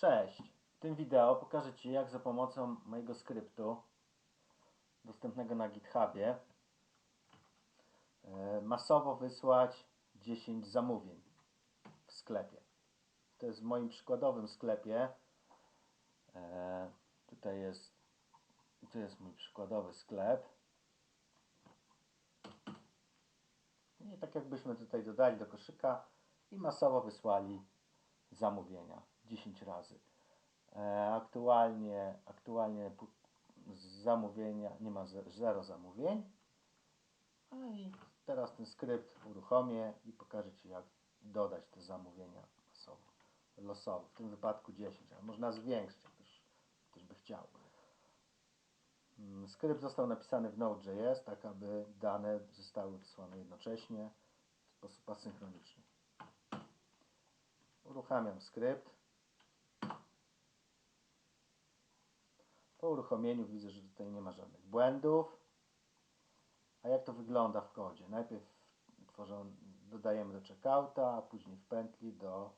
Cześć! W tym wideo pokażę Ci, jak za pomocą mojego skryptu dostępnego na GitHubie e, masowo wysłać 10 zamówień w sklepie. To jest w moim przykładowym sklepie. E, Tutaj jest, tu jest mój przykładowy sklep. I tak jakbyśmy tutaj dodali do koszyka i masowo wysłali zamówienia 10 razy. E, Aktualnie, aktualnie zamówienia nie ma ze- zero zamówień. No i teraz ten skrypt uruchomię i pokażę Ci jak dodać te zamówienia masowo, losowo. W tym wypadku 10, ale można zwiększyć, jak ktoś, ktoś by chciał. Mm, Skrypt został napisany w Node.js, tak aby dane zostały wysłane jednocześnie w sposób asynchroniczny. Uruchamiam skrypt. Po uruchomieniu widzę, że tutaj nie ma żadnych błędów. A jak to wygląda w kodzie? Najpierw tworzą, dodajemy do checkouta, a później w pętli do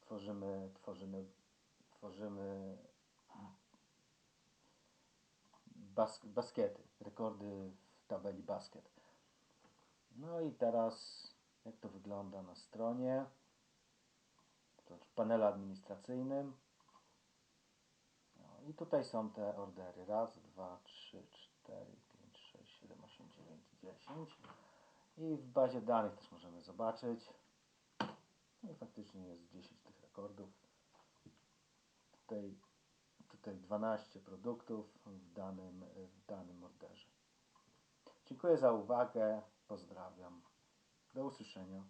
tworzymy, tworzymy, tworzymy bas, baskety, rekordy w tabeli basket. No i teraz jak to wygląda na stronie? To w panelu administracyjnym. Tutaj są te ordery. Raz, dwa, trzy, cztery, pięć, sześć, siedem, osiem, dziewięć, dziesięć. I w bazie danych też możemy zobaczyć. No i faktycznie jest 10 tych rekordów. Tutaj, tutaj 12 produktów w danym, w danym orderze. Dziękuję za uwagę. Pozdrawiam. Do usłyszenia.